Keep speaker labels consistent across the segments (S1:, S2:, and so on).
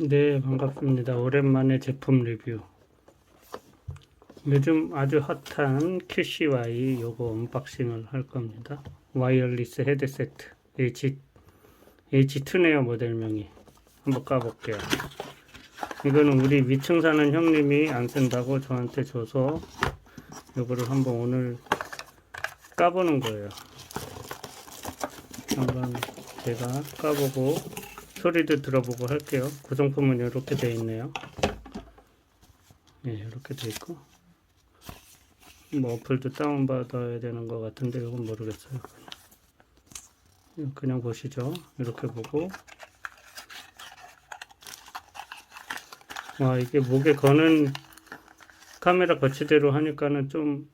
S1: 네, 반갑습니다. 오랜만에 제품 리뷰. 요즘 아주 핫한 QCY 요거 언박싱을 할 겁니다. 와이어리스 헤드셋 H, H2네요 모델명이. 한번 까볼게요. 이거는 우리 위층 사는 형님이 안 쓴다고 저한테 줘서 요거를 한번 오늘 까보는 거예요. 한번 제가 까보고 소리도 들어보고 할게요. 구성품은 이렇게 되어 있네요. 네, 이렇게 되어 있고. 뭐 어플도 다운받아야 되는 것 같은데 이건 모르겠어요. 그냥, 보시죠. 이렇게 보고. 와, 이게 목에 거는 카메라 거치대로 하니까는 좀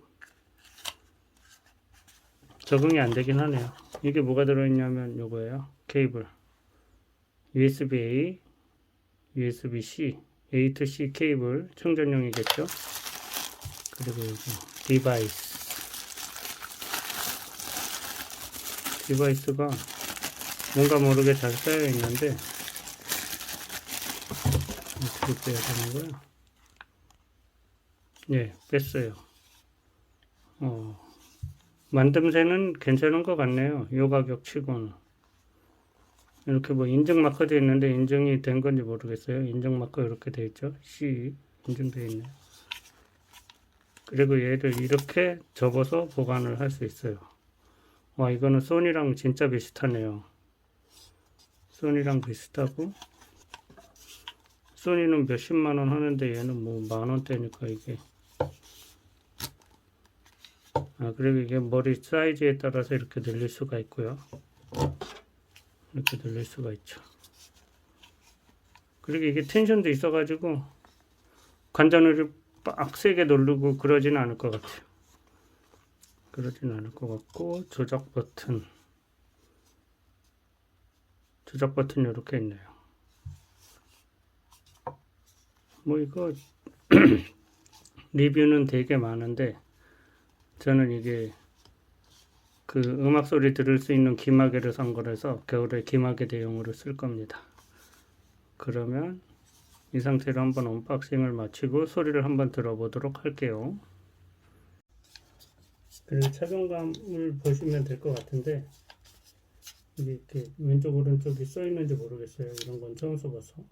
S1: 적응이 안 되긴 하네요. 이게 뭐가 들어있냐면 요거예요. 케이블. USB-A, USB-C, A to C 케이블 충전용이겠죠. 그리고 여기 디바이스. 디바이스가 뭔가 모르게 잘 쌓여 있는데 어떻게 빼야 되는 거야? 예, 뺐어요. 어, 만듦새는 괜찮은 것 같네요. 요 가격 치고는. 이렇게 뭐 인증 마커도 있는데 인증이 된 건지 모르겠어요. 인증 마커 이렇게 돼 있죠. C 인증되어 있네요. 그리고 얘를 이렇게 접어서 보관을 할 수 있어요. 와 이거는 소니랑 진짜 비슷하네요. 소니랑 비슷하고 소니는 몇십만 원 하는데 얘는 뭐 만 원대니까 이게 아 그리고 이게 머리 사이즈에 따라서 이렇게 늘릴 수가 있고요. 이렇게 늘릴 수가 있죠. 그리고 이게 텐션도 있어가지고 관자놀이 빡세게 누르고 그러지는 않을 것 같아요. 그러진 않을 것 같고 조작 버튼 조작 버튼 이렇게 있네요. 뭐 이거 리뷰는 되게 많은데 저는 이게 그 음악 소리 들을 수 있는 귀마개를 산 거라서 겨울에 귀마개 대용으로 쓸 겁니다. 그러면 이 상태로 한번 언박싱을 마치고 소리를 한번 들어보도록 할게요. 그리고 착용감을 보시면 될 것 같은데 이렇게 왼쪽 오른쪽이 써 있는지 모르겠어요. 이런 건 처음 써봐서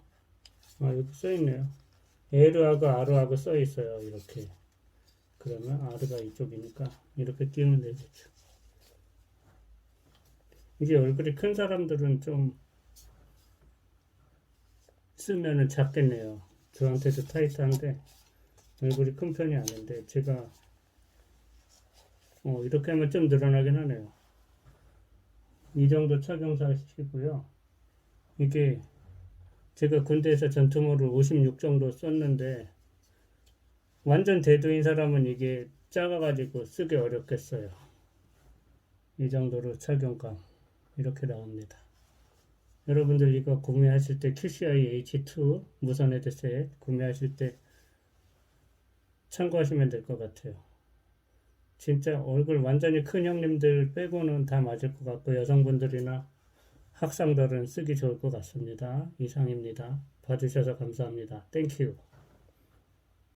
S1: 아 여기 써 있네요. L하고 R하고 써 있어요. 이렇게 그러면 R가 이쪽이니까 이렇게 끼우면 되겠죠. 이게 얼굴이 큰 사람들은 좀 쓰면은 작겠네요. 저한테도 타이트한데 얼굴이 큰 편이 아닌데 제가 어, 이렇게 하면 좀 늘어나긴 하네요. 이 정도 착용사시고요. 이게 제가 군대에서 전투모를 56 정도 썼는데 완전 대두인 사람은 이게 작아가지고 쓰기 어렵겠어요. 이 정도로 착용감 이렇게 나옵니다. 여러분들 이거 구매하실 때 QCI H2 무선 헤드셋 구매하실 때 참고하시면 될 것 같아요. 진짜 얼굴 완전히 큰 형님들 빼고는 다 맞을 것 같고 여성분들이나 학생들은 쓰기 좋을 것 같습니다. 이상입니다. 봐주셔서 감사합니다. 땡큐.